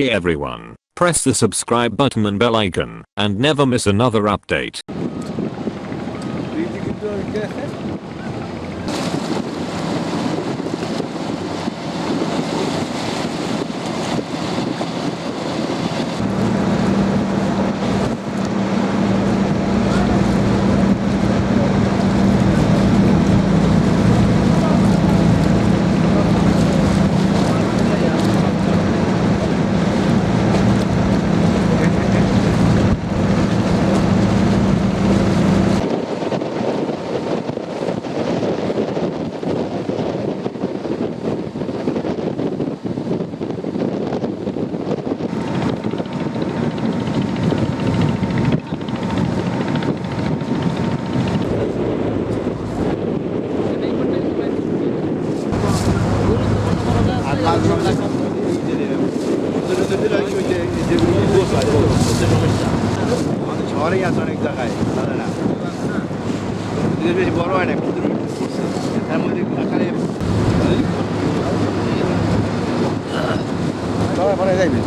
Hey everyone, press the subscribe button and bell icon, and never miss another update. শহরেই আছে অনেক জায়গায় জানে না বেশি বড় হয় না ক্ষুদ্র তার মধ্যে আকারে পরে যাইবে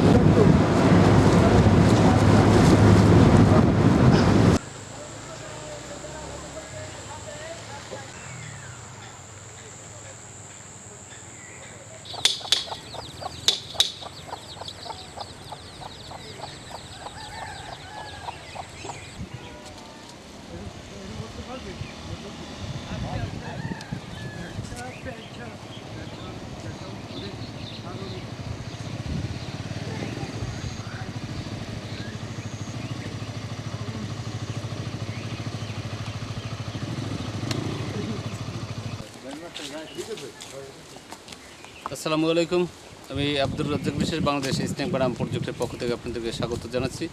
আসসালামু আলাইকুম। আমি আব্দুর রাজ্জাক বিশেষ বাংলাদেশ স্নেক বাডাম প্রজেক্টের পক্ষ থেকে আপনাদেরকে স্বাগত জানাচ্ছি।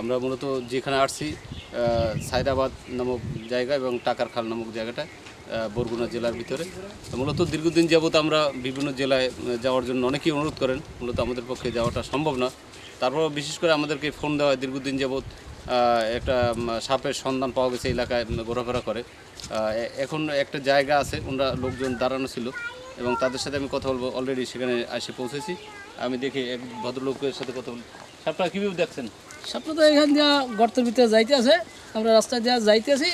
আমরা মূলত যেখানে আসছি আহ, সায়দাবাদ নামক জায়গা এবং টাকার খাল নামক জায়গাটা বরগুনা জেলার ভিতরে। মূলত দীর্ঘদিন যাবত আমরা বিভিন্ন জেলায় যাওয়ার জন্য অনেকেই অনুরোধ করেন মূলত আমাদের পক্ষে যাওয়াটা সম্ভব না। তারপর বিশেষ করে আমাদেরকে ফোন দেওয়া দীর্ঘদিন আহ, একটা সাপের সন্ধান পাওয়া গেছে এলাকায় ঘোরাফেরা করে। এখন একটা জায়গা আছে ওনারা লোকজন দাঁড়ানো ছিল। এবং তাদের সাথে আমি কথা বলব অলরেডি সেখানে এসে পৌঁছেছি। আমি দেখি এক ভদ্রলোকের সাথে কথা বলি আপনারা কীভাবে দেখছেন? সাপটা তো এখান দিয়ে গর্তের ভিতরে যাইতে আছে আমরা রাস্তায় দিয়ে যাইতে আছি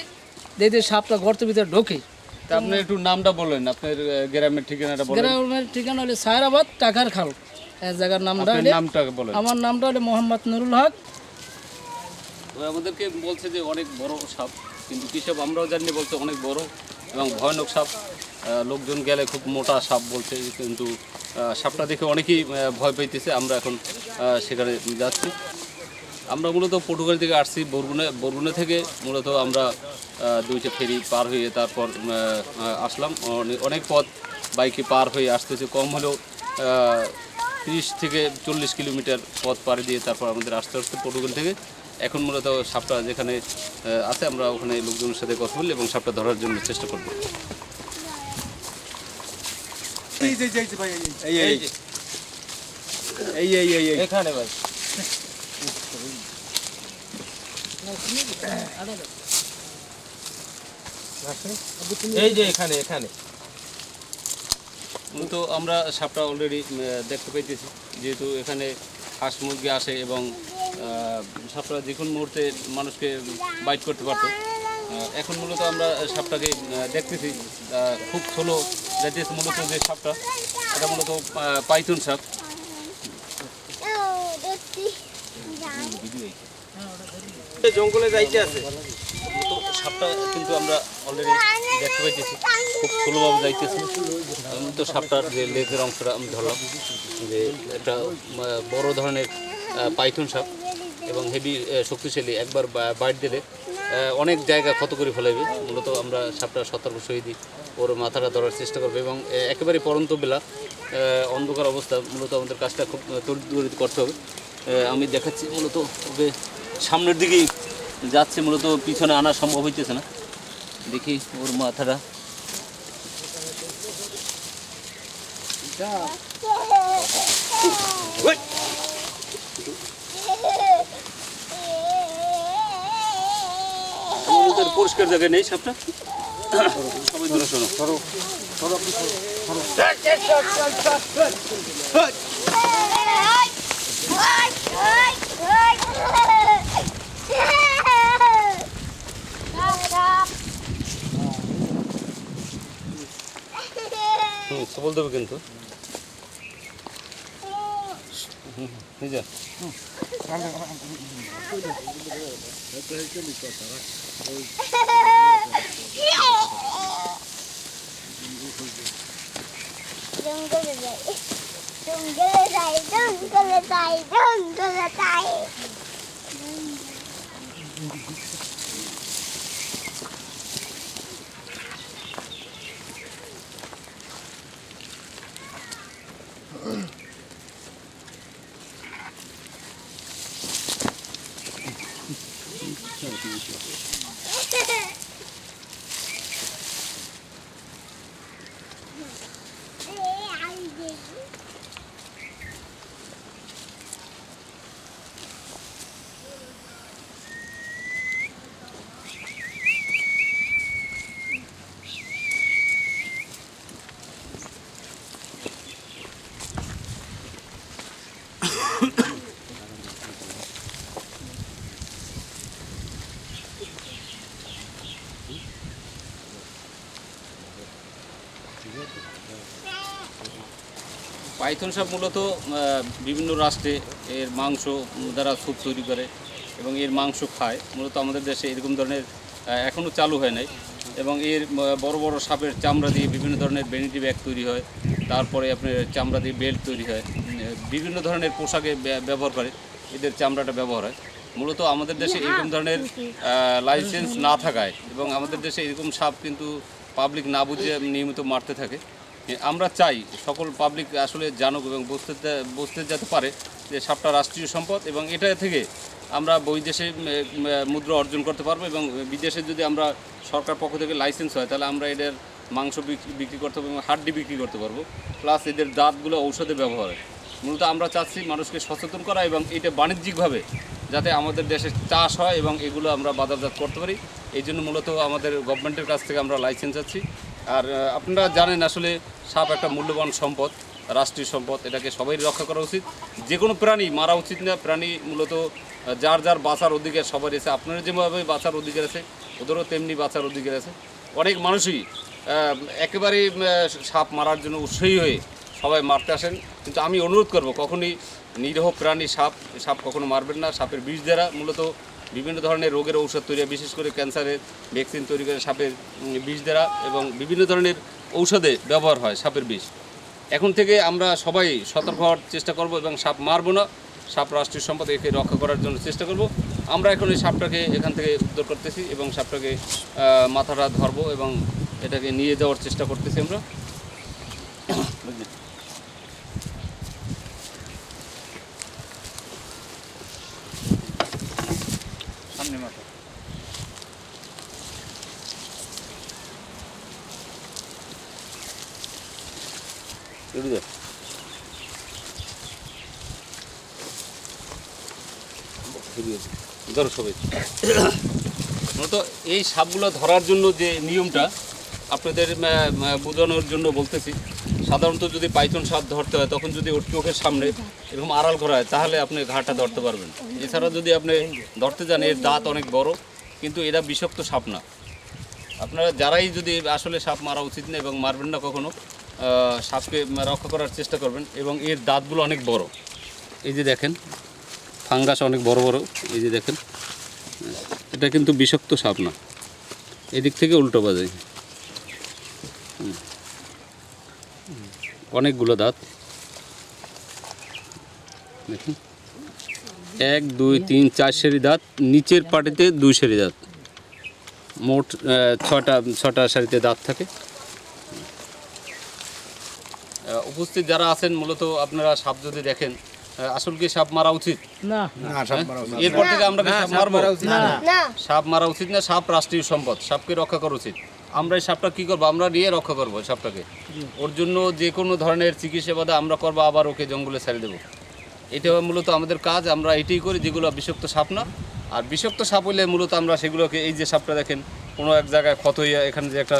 দেখতে সাপটা গর্তের ভিতরে ঢোকে। তা আপনি একটু নামটা বলেন আপনার গ্রামের ঠিকানাটা বলেন। গ্রামের ঠিকানা হলে সায়রাবাদ টাকার খাল। জায়গার নামটা হলে নামটা বলেন। আমার নামটা হলে মোহাম্মদ নুরুল হক। আমাদেরকে বলছে যে অনেক বড় সাপ। কিন্তু কী সাপ আমরাও জানি না বলছে অনেক বড় এবং ভয়ানক সাপ লোকজন গেলে খুব মোটা সাপ বলছে, কিন্তু সাপটা দেখে অনেকেই ভয় পাইতেছে আমরা এখন সেখানে যাচ্ছি। আমরা মূলত পর্তুগাল থেকে আসছি, বরগুনে বরগুনে থেকে। মূলত আমরা দুইটা ফেরি পার হয়ে তারপর আসলাম। অনে- অনেক পথ বাইকে পার হয়ে আসতেছে। কম হলেও তিরিশ থেকে চল্লিশ কিলোমিটার পথ পাড়ি দিয়ে তারপর আমাদের আসতে আসতে পর্তুগাল থেকে এখন মূলত সাপটা যেখানে আছে আমরা ওখানে লোকজনের সাথে কথা বলি এবং সাপটা ধরার জন্য চেষ্টা করব। এই এই এই এই এই এই এখানে ভাই। এই যে এখানে এখানে। মূলত আমরা সাপটা অলরেডি দেখতে পাইতেছি। যেহেতু এখানে হাঁস মুরগি আসে এবং সাপটা যে কোনো মুহূর্তে মানুষকে বাইট করতে পারতো। এখন মূলত আমরা সাপটাকে দেখতেছি। খুব ছোলো যাইতেছে মূলত যে সাপটা এটা মূলত পাইথন সাপ। জঙ্গলে যাইতে আছে। তো সাপটা কিন্তু আমরা অলরেডি দেখতে পাইতেছি। খুব ষোলোভাবে যাইতেছি। আমি তো সাপটার যে লেজের অংশটা আমি ধরলাম, যে একটা বড় ধরনের পাইথন সাপ এবং হেভি শক্তিশালী, একবার বাইট দিলে অনেক জায়গা ক্ষত করে ফেলাইবে। মূলত আমরা সাপটা সতর্ক সহিত ওর মাথাটা ধরার চেষ্টা করব এবং একেবারে পরন্ত বেলা অন্ধকার অবস্থা, মূলত আমাদের কাজটা খুব তড়িৎ করতে হবে। আমি দেখাচ্ছি মূলত ওকে সামনের দিকেই যাচ্ছে মূলত পিছনে আনা সম্ভব হইতেছে না দেখি ওর মাথাটা পরিষ্কার জায়গায় নেই সাপটা সবাই ধরে শোনো হুম সবল দেবে কিন্তু। নিজে জঙ্গলে যাই জঙ্গলে যাই জঙ্গলে যাই জঙ্গলে যাই। পাইথন সাপ মূলত বিভিন্ন রাষ্ট্রে এর মাংস দ্বারা স্যুপ তৈরি করে এবং এর মাংস খায়। মূলত আমাদের দেশে এরকম ধরনের এখনও চালু হয় নাই। এবং এর বড় বড় সাপের চামড়া দিয়ে বিভিন্ন ধরনের বেনিটি ব্যাগ তৈরি হয়। তারপরে আপনার চামড়া দিয়ে বেল্ট তৈরি হয়। বিভিন্ন ধরনের পোশাকে ব্য- ব্যবহার করে। এদের চামড়াটা ব্যবহার হয়। মূলত আমাদের দেশে এরকম ধরনের লাইসেন্স না থাকায় এবং আমাদের দেশে এরকম সাপ কিন্তু পাবলিক না বুঝে নিয়মিত মারতে থাকে। আমরা চাই সকল পাবলিক আসলে জানুক এবং বুঝতে বুঝতে যেতে পারে যে সাপটা রাষ্ট্রীয় সম্পদ এবং এটা থেকে আমরা বৈদেশে মুদ্রা অর্জন করতে পারব এবং বিদেশে যদি আমরা সরকার পক্ষ থেকে লাইসেন্স হয়, তাহলে আমরা এদের মাংস বিক্রি করতে পারব এবং হাড্ডি বিক্রি করতে পারব। প্লাস এদের দাঁতগুলো ঔষধে ব্যবহার হয় মূলত আমরা চাচ্ছি মানুষকে সচেতন করা এবং এটা বাণিজ্যিকভাবে যাতে আমাদের দেশে চাষ হয় এবং এগুলো আমরা বাজারজাত করতে পারি। এই জন্য মূলত আমাদের গভর্নমেন্টের কাছ থেকে আমরা লাইসেন্স আছি। আর আপনারা জানেন আসলে সাপ একটা মূল্যবান সম্পদ, রাষ্ট্রীয় সম্পদ, এটাকে সবাই রক্ষা করা উচিত। যে কোনো প্রাণী মারা উচিত না, প্রাণী মূলত যার যার বাঁচার অধিকার সবার আছে। আপনারা যেভাবে বাঁচার অধিকার আছে, ওদেরও তেমনি বাঁচার অধিকার আছে। অনেক মানুষই একেবারে সাপ মারার জন্য উৎসাহী হয়ে সবাই মারতে আসেন। কিন্তু আমি অনুরোধ করব, কখনই নিরীহ প্রাণী সাপ সাপ কখনো মারবেন না। সাপের বিষ দ্বারা মূলত বিভিন্ন ধরনের রোগের ঔষধ তৈরি বিশেষ করে ক্যান্সারের ভ্যাকসিন তৈরি করে সাপের বিষ দ্বারা এবং বিভিন্ন ধরনের ঔষধে ব্যবহার হয় সাপের বিষ। এখন থেকে আমরা সবাই সতর্ক হওয়ার চেষ্টা করব এবং সাপ মারবো না, সাপ রাষ্ট্রীয় সম্পদ একে রক্ষা করার জন্য চেষ্টা করব। আমরা এখন এই সাপটাকে এখান থেকে উদ্ধার করতেছি এবং সাপটাকে মাথাটা ধরবো এবং এটাকে নিয়ে যাওয়ার চেষ্টা করতেছি আমরা। এদিকে ধরো সবাই। মূলত এই সাপগুলো ধরার জন্য যে নিয়মটা আপনাদের বোঝানোর জন্য বলতেছি, সাধারণত যদি পাইথন সাপ ধরতে হয়, তখন যদি ওর চোখের সামনে এরকম আড়াল করা হয়, তাহলে আপনি ঘাটটা ধরতে পারবেন। এছাড়া যদি আপনি ধরতে যান, এর দাঁত অনেক বড়, কিন্তু এরা বিষাক্ত সাপ না। আপনারা যারাই যদি আসলে সাপ মারা উচিত না এবং মারবেন না কখনো সাপকে রক্ষা করার চেষ্টা করবেন এবং এর দাঁতগুলো অনেক বড়। এই যে দেখেন, ফাঙ্গাস অনেক বড় বড়, এই যে দেখেন। এটা কিন্তু বিষাক্ত সাপ না। এদিক থেকে উল্টো বাজে। অনেকগুলো দাঁত। দেখুন। এক, দুই, তিন, চার সারি দাঁত, নিচের পাটিতে দুই সারি দাঁত। মোট ছটা ছটা সারিতে দাঁত থাকে। উপস্থিত যারা আছেন মূলত আপনারা সাপ যদি দেখেন আসল কি সাপ মারা উচিত? না। না সাপ মারা উচিত না। এরপর থেকে আমরা সাপ মারবো? না। সাপ মারা উচিত না সাপ রাষ্ট্রীয় সম্পদ সাপকে রক্ষা করা উচিত। আমরা এই সাপটা কী করব? আমরা নিয়ে রক্ষা করব এই সাপটাকে। ওর জন্য যে কোনো ধরনের চিকিৎসা বাদে আমরা করব আবার ওকে জঙ্গলে ছেড়ে দেবো। এটা মূলত আমাদের কাজ আমরা এটাই করি যেগুলো বিষাক্ত সাপ না। আর বিষাক্ত সাপ হলে মূলত আমরা সেগুলোকে এই যে সাপটা দেখেন কোনো এক জায়গায় ক্ষত হইয়া এখানে যে একটা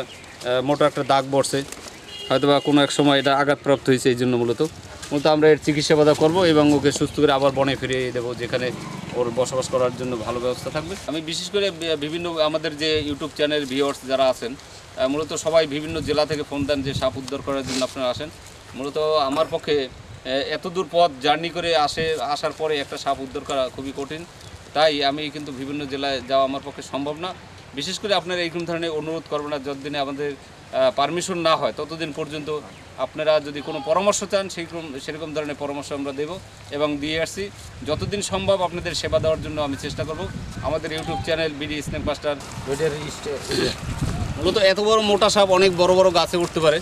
মোটা একটা দাগ বসছে হয়তো বা কোনো এক সময় এটা আঘাতপ্রাপ্ত হয়েছে এই জন্য মূলত। মূলত আমরা এর চিকিৎসা বাধা করব এবং ওকে সুস্থ করে আবার বনে ফিরিয়ে দেবো, যেখানে ওর বসবাস করার জন্য ভালো ব্যবস্থা থাকবে। আমি বিশেষ করে বিভিন্ন আমাদের যে ইউটিউব চ্যানেল ভিউয়ার্স যারা আছেন মূলত সবাই বিভিন্ন জেলা থেকে ফোন দেন যে, সাপ উদ্ধার করার জন্য আপনারা আসেন। মূলত আমার পক্ষে এত দূর পথ জার্নি করে আসে, আসার পরে একটা সাপ উদ্ধার করা খুবই কঠিন। তাই আমি কিন্তু বিভিন্ন জেলায় যাওয়া আমার পক্ষে সম্ভব না। বিশেষ করে আপনারা এইরকম ধরনের অনুরোধ করবেন না, যতদিনে আমাদের পারমিশন না হয় ততদিন পর্যন্ত আপনারা যদি কোনো পরামর্শ চান সেরকম সেরকম ধরনের পরামর্শ আমরা দেব এবং দিয়ে আসছি। যতদিন সম্ভব আপনাদের সেবা দেওয়ার জন্য আমি চেষ্টা করব। আমাদের YouTube channel BD snake master. মূলত এত বড় মোটা সাপ অনেক বড় বড় গাছে উঠতে পারে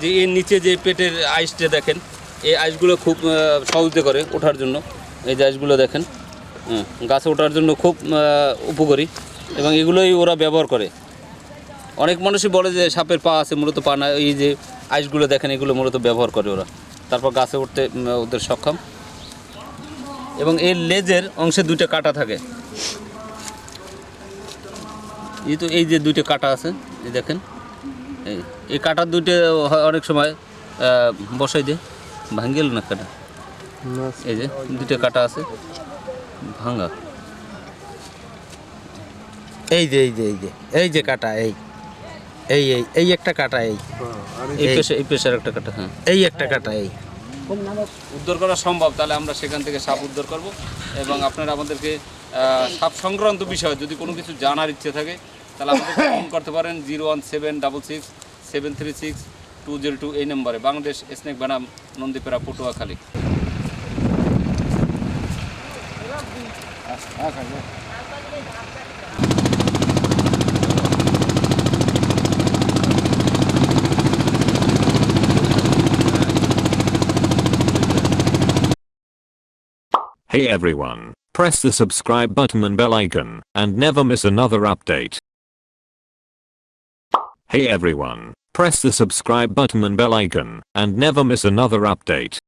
যে এর নিচে যে পেটের আইসটা দেখেন এই আইসগুলো খুব সহজে করে ওঠার জন্য। এই যে আইসগুলো দেখেন হুম, গাছে ওঠার জন্য খুব উপকারী এবং এগুলোই ওরা ব্যবহার করে। অনেক মানুষই বলে যে সাপের পা আছে, মূলত পা না, এই যে আইসগুলো দেখেন, এগুলো মূলত ব্যবহার করে ওরা। তারপর গাছে উঠতে ওদের সক্ষম। এবং এর লেজের অংশে দুইটা কাটা থাকে। এই তো, এই যে দুইটা কাটা আছে, এই দেখেন। এই এই কাটার দুইটা অনেক সময় বসাই দিয়ে। ভাঙ্গেল না কাটা? এই যে, দুইটা কাটা আছে। ভাঙা এই যে এই যে এই যে এই যে কাটা, এই। এই এই এই একটা কাটা এই। এই পেশে এই পেশার একটা কাটা হ্যাঁ। এই একটা কাটা এই। উদ্ধার করা সম্ভব তাহলে আমরা সেখান থেকে সাপ উদ্ধার করব এবং আপনারা আমাদেরকে সাপ সংক্রান্ত বিষয়ে যদি কোনো কিছু জানার ইচ্ছে থাকে তাহলে আমাদেরকে ফোন করতে পারেন zero one seven double six seven three six two zero two এই নম্বরে। বাংলাদেশ স্নেক বানাম নন্দীপেরা Patuakhali. Hey everyone, press the subscribe button and bell icon, and never miss another update. Hey everyone, press the subscribe button and bell icon, and never miss another update.